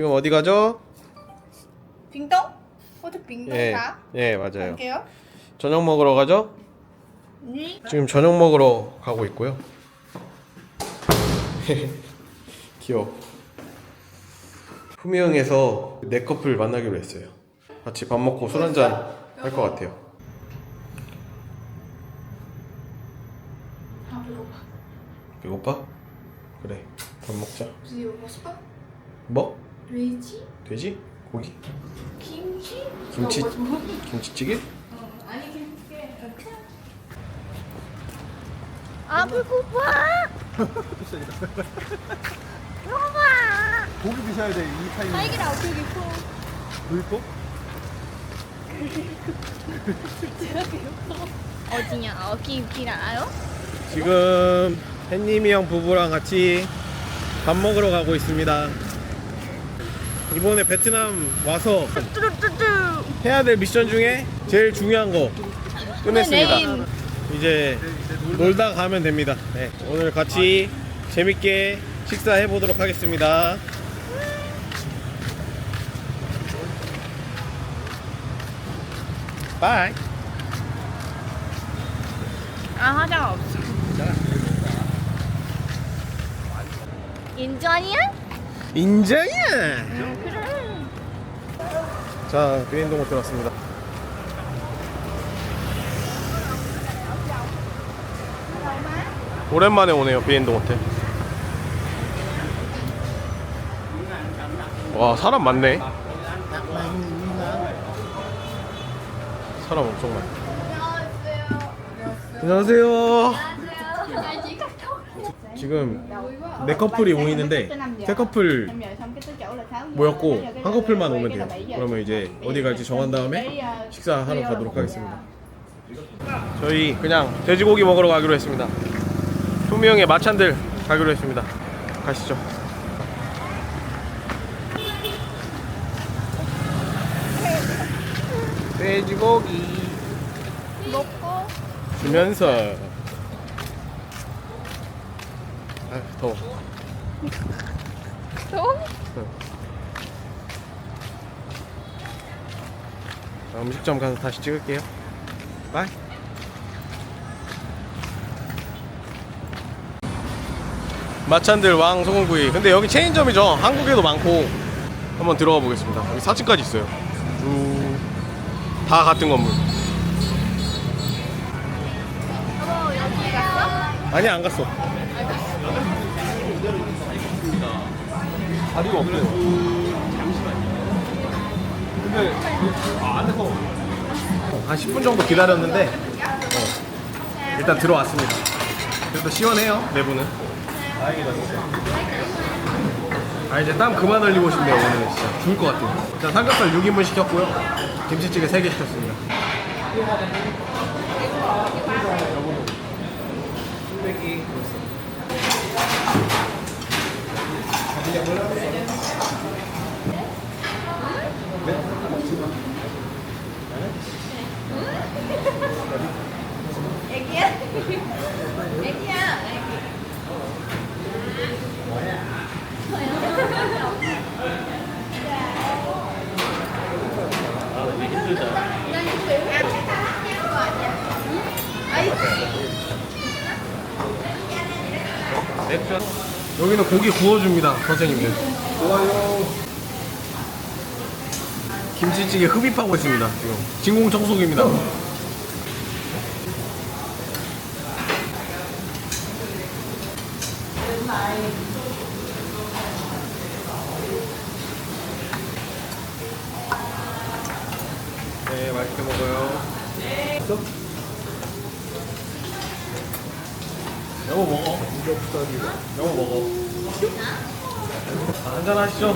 지금 어디 가죠? 빙동? 호텔 빙동 예, 가? 예 맞아요. 갈게요. 저녁 먹으러 가죠? 네. 지금 저녁 먹으러 가고 있고요. 귀여워. 품위형에서 네 커플 만나기로 했어요. 같이 밥 먹고 술 한잔 할 것 같아요. 아 배고파. 배고파? 그래. 밥 먹자. 무슨 이거 먹고 싶어? 뭐? 돼지? 돼지? 고기? 김치? 김치? 너 뭐, 뭐? 김치찌개? 어, 아니 김치. 아 배고파. 배고파. 고기 드셔야 돼, 이 타이밍. 딸기랑 어떻게 있고? 물고? 어디냐? 어기 알아요? 지금 햇님이 형 부부랑 같이 밥 먹으러 가고 있습니다. 이번에 베트남 와서. 해야 될 미션 중에 제일 중요한 거 끝냈습니다. 레인. 이제 놀다 가면 됩니다. 네, 오늘 같이 재밌게 식사해 보도록 하겠습니다. 바이. 아 화장 없어. 인전이야? 인정이야. 자, 비행동 호텔 왔습니다. 오랜만에 오네요, 비행동 호텔. 와, 사람 많네. 사람 엄청 많네. 안녕하세요. 지금 네 커플이 모이는데 세 커플 모였고 한 커플만 오면 돼요. 그러면 이제 어디 갈지 정한 다음에 식사하러 가도록 하겠습니다. 저희 그냥 돼지고기 먹으러 가기로 했습니다. 투명의 마찬들 가기로 했습니다. 가시죠. 돼지고기 먹고 주면서 아 더워. 또? 자, 음식점 가서 다시 찍을게요. 바이. 마찬들 왕 소금구이. 근데 여기 체인점이죠. 한국에도 많고. 한번 들어가 보겠습니다. 여기 4층까지 있어요. 쭉. 다 같은 건물. 아니 안 갔어. 다리가 없대요. 근데, 아, 안에서. 한 10분 정도 기다렸는데 어, 일단 들어왔습니다. 그래도 시원해요 내부는. 다행이다 진짜. 아 이제 땀 그만 흘리고 싶네요 오늘 진짜 죽을 것 같아요. 일단 삼겹살 6인분 시켰고요. 김치찌개 3개 시켰습니다. 애기야? 애기야. 여기는 고기 구워줍니다 선생님들. 좋아요. 김치찌개 흡입하고 있습니다 지금 진공청소기입니다. 네 맛있게 먹어요. 여보 먹어. 여보 먹어. 아, 한잔 하시죠.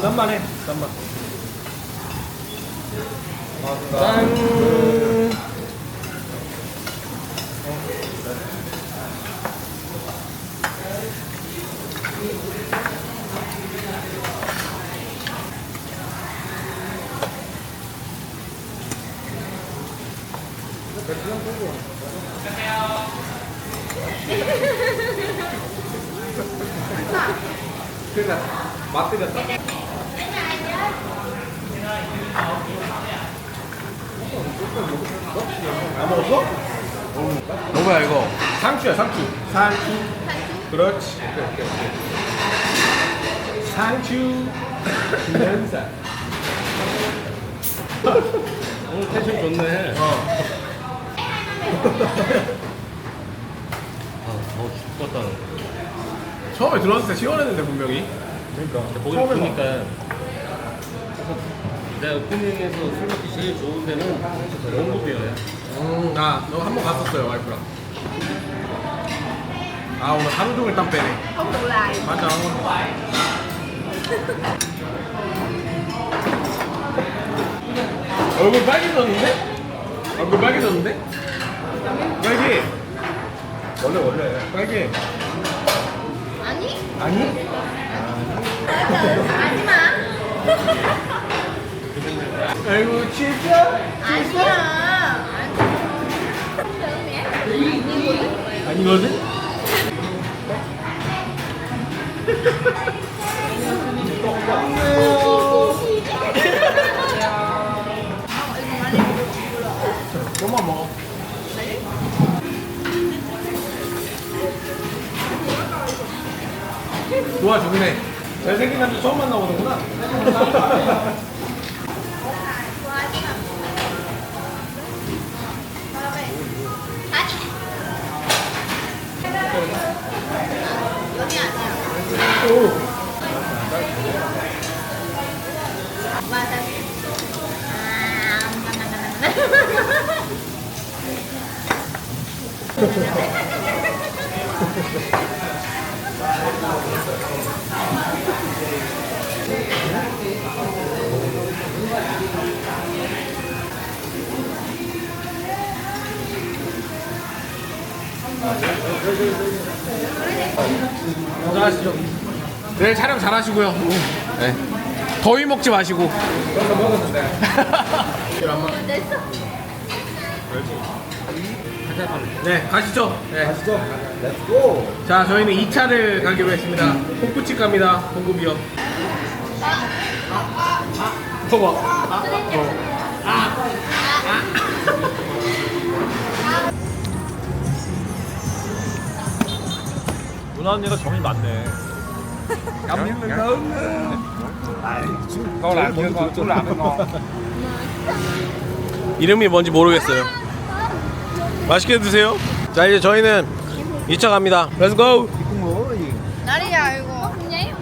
땀만 해. 땀만. 짠. 맛 들렸다. 안 먹었어? 뭐야 이거? 상추야 상추. 상추. 그렇지. 상추. 김연사. 오늘 텐션 좋네. 어. 아, 더워 죽겠다. 처음에 들어왔을 때 시원했는데 분명히. 그러니까. 거기 처음에 보니까 내가 오프닝에서 술 먹기 제일 좋은 데는 원고비어야. 음, 나 너 한 번 갔었어요 와이프랑. 아 오늘 하루 종일 땀 빼네. Không đủ lại. 맞아. 얼굴 빨개졌는데? 얼굴 빨개졌는데? 빨개. 원래 원래. 빨개. 아니? 아니? 아이고 진짜? 아니야. 아니거든? 좋아, 좋네. 잘생긴 남자 처음 만나보는구나. 여기 아 건강하시죠. 내일 촬영 잘하시고요. 네. 더위 먹지 마시고. 그래서 먹었는데. 네, 가시죠. 네. 가시죠. 렛츠고. 자, 저희는 2차를 가기로 했습니다. 홍구집 갑니다. 홍구비요. 봐봐. 아, 어. 누나 언니가 정이 많네. 아이, 지금. 이름이 뭔지 모르겠어요. 맛있게 드세요. 자, 이제 저희는 2차 갑니다. Let's go. 뭐, 이 날이야 이거.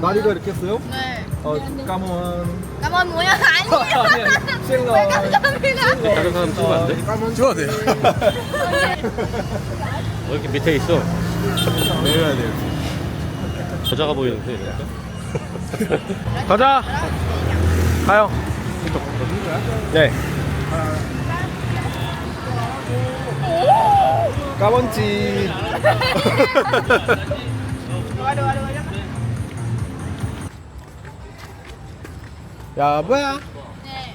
다리가 이렇게 했어요? 네. 어, 까만. 까만 뭐야? 아니야. 왜 감사합니다. 다른 사람 찍으면 안 돼? 까만. 찍어도 돼요. 왜 이렇게 밑에 있어? 내려야 돼 요. 여자가 보이는데. 가자. 가요. 네. 까만지. 야, 뭐야? 네.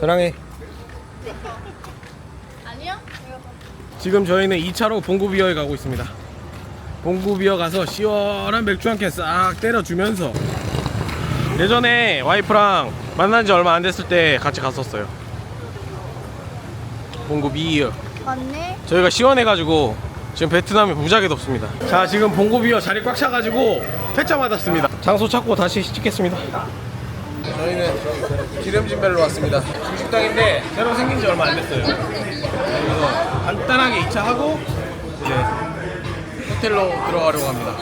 사랑해. 아니요? 지금 저희는 2차로 봉구비어에 가고 있습니다. 봉구비어 가서 시원한 맥주 한 캔 싹 때려주면서 예전에 와이프랑 만난 지 얼마 안 됐을 때 같이 갔었어요. 봉구비어. 언니? 저희가 시원해가지고 지금 베트남이 무지하게 덥습니다. 자 지금 봉고비어 자리 꽉 차가지고 퇴짜 받았습니다. 장소 찾고 다시 찍겠습니다. 저희는 기름진 벨로 왔습니다. 중식당인데 새로 생긴 지 얼마 안 됐어요. 그래서 간단하게 2차 하고 이제 호텔로 들어가려고 합니다.